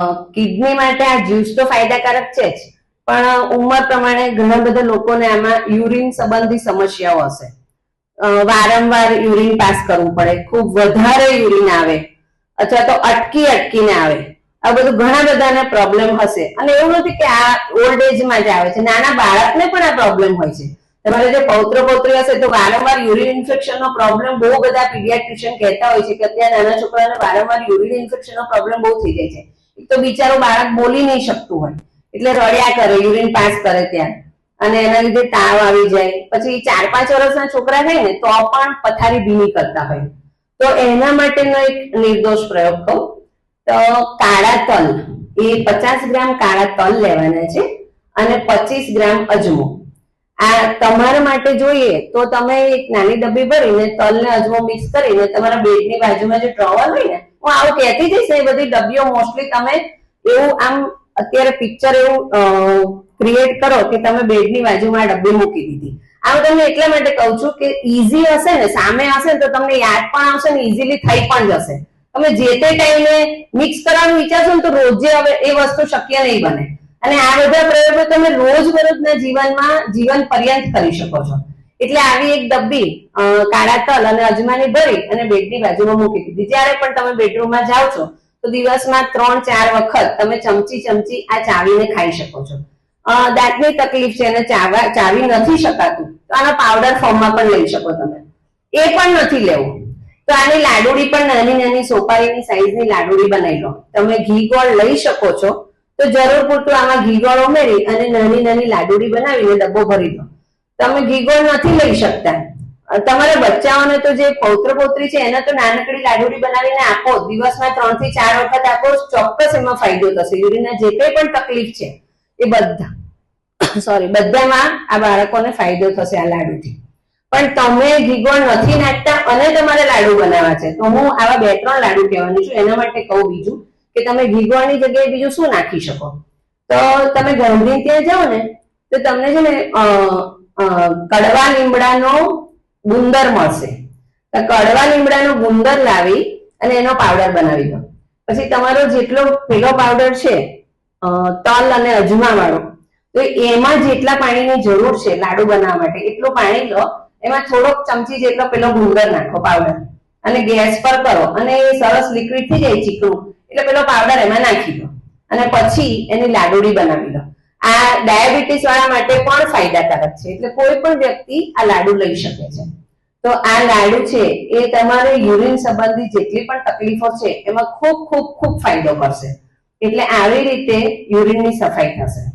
Kidney માટે આ juice તો ફાયદાકારક છે જ, પણ ઉંમર પ્રમાણે ઘણા બધા લોકોને આમાં યુરિન સંબંધી સમસ્યાઓ હશે. વારંવાર યુરિન પાસ કરવું પડે, ખૂબ વધારે યુરિન આવે, અથવા તો અટકી અટકીને આવે. આ બધું ઘણા બધાને પ્રોબ્લેમ હશે. અને એવું નથી કે આ ઓલ્ડ એજમાં જ આવે છે, નાના બાળકને પણ આ પ્રોબ્લેમ હોય છે. તમારે જે પૌત્ર પૌત્રી હશે તો વારંવાર યુરિન ઇન્ફેક્શન નો પ્રોબ્લેમ બહુ બધા પીડિયાટ્રિશિયન કહેતા હોય છે કે અત્યારે નાના છોકરાને વારંવાર યુરિન ઇન્ફેક્શન નો પ્રોબ્લેમ બહુ થઈ જાય છે. તો બિચારું બાળક બોલી નહીં શકતું હોય. એટલે રડ્યા કરે યુરિન પાસ કરે ત્યાં. અને એના લીધે તાવ આવી જાય. પછી ચાર પાંચ વર્ષના છોકરા થાય ને, તો પણ પથારી ભીની કરતા હોય. તો એના માટેનો એક નિર્દોષ પ્રયોગ કહું. તો કાળા તલ. એ પચાસ ગ્રામ કાળા તલ લેવાના છે અને પચીસ ગ્રામ અજમો. આ તમારા માટે જોઈએ તો તમે એક નાની ડબ્બી ભરીને તલ ને અજમો મિક્સ કરીને તમારા બેડની બાજુમાં જે ડ્રોવર હોય ને હું આવું કહેતી જઈશ ને એ બધી ડબ્બીઓ મોસ્ટલી તમે એવું આમ અત્યારે પિક્ચર એવું ક્રિએટ કરો કે તમે બેડની બાજુમાં ડબ્બી મૂકી દીધી. આ હું તમને એટલા માટે કહું છું કે ઈઝી હશે ને, સામે હશે ને તો તમને યાદ પણ આવશે ને ઈઝીલી થઈ પણ જશે. તમે જે તે ટાઈમે મિક્સ કરવાનું વિચારશો ને તો રોજે હવે એ વસ્તુ શક્ય નહીં બને. અને આ બધા પ્રયોગો તમે રોજબરોજના જીવનમાં જીવન પર્યંત કરી શકો છો. એટલે આવી એક ડબ્બી કાળા તલ અને અજમાની ભરી અને બેડની બાજુમાં મૂકી દીધી. જ્યારે પણ તમે બેડરૂમમાં જાઓ છો, તો દિવસમાં ત્રણ, ચાર વખત તમે ચમચી ચમચી આ ચાવીને ખાઈ શકો છો. દાંતની તકલીફ છે અને ચાવા, ચાવી નથી શકાતું, તો આનો પાવડર ફોર્મમાં પણ લઈ શકો તમે. એ પણ નથી લેવું. તો આની લાડુડી પણ નાની નાની સોપારીની સાઈઝની લાડુડી બનાવી લો. તમે ઘી ગોળ લઈ શકો છો, તો જરૂર પૂરતું આમાં ઘી ગોળ ઉમેરી અને નાની નાની લાડુડી બનાવીને ડબ્બો ભરી દો તમે ઘી નથી લઈ શકતા. તમારા બચ્ચાઓને તો જે પૌત્ર પૌત્રી છે, એને તો નાનકડી લાડુડી બનાવીને આપો. દિવસમાં ત્રણથી ચાર વખત આપો, ચોક્કસ એમાં ફાયદો થશે. યુરિનના જે કઈ પણ તકલીફ છે, એ બધા. સોરી બધામાં આ બાળકોને ફાયદો થશે આ લાડુથી. પણ તમે ઘીગોળ નથી નાખતા અને તમારે લાડુ બનાવવા છે. તો હું આવા બે ત્રણ લાડુ કહેવાની છું. એના માટે કહું બીજું કે તમે ઘીગોળની જગ્યાએ બીજું શું નાખી શકો? તો તમે ગરમી ત્યાં જાઓ ને, તો તમને છે ને કડવા લીમડાનો ગુંદર મળશે. કડવા લીમડાનો ગુંદર લાવી અને એનો પાવડર બનાવી દો. પછી તમારો જેટલો પેલો પાવડર છે તલ અને અજમા વાળો તો એમાં જેટલા પાણીની જરૂર છે લાડુ બનાવવા માટે, એટલું પાણી લો, એમાં થોડોક ચમચી જેટલો પેલો ગુંદર નાખો પાવડર. અને ગેસ પર કરો, અને એ સરસ લિક્વિડ થઈ જાય ચીકણું, એટલે પેલો પાવડર એમાં નાખી દો. અને પછી એની લાડુડી બનાવી લો આ ડાયાબિટીસ વાળા માટે પણ ફાયદાકારક છે. એટલે કોઈ પણ વ્યક્તિ આ લાડુ લઈ શકે છે. તો આ લાડુ છે એ તમારે યુરિન સંબંધી જેટલી પણ તકલીફો છે, એમાં ખૂબ ખૂબ ખૂબ ફાયદો કરશે. એટલે આવી રીતે યુરિનની સફાઈ થશે.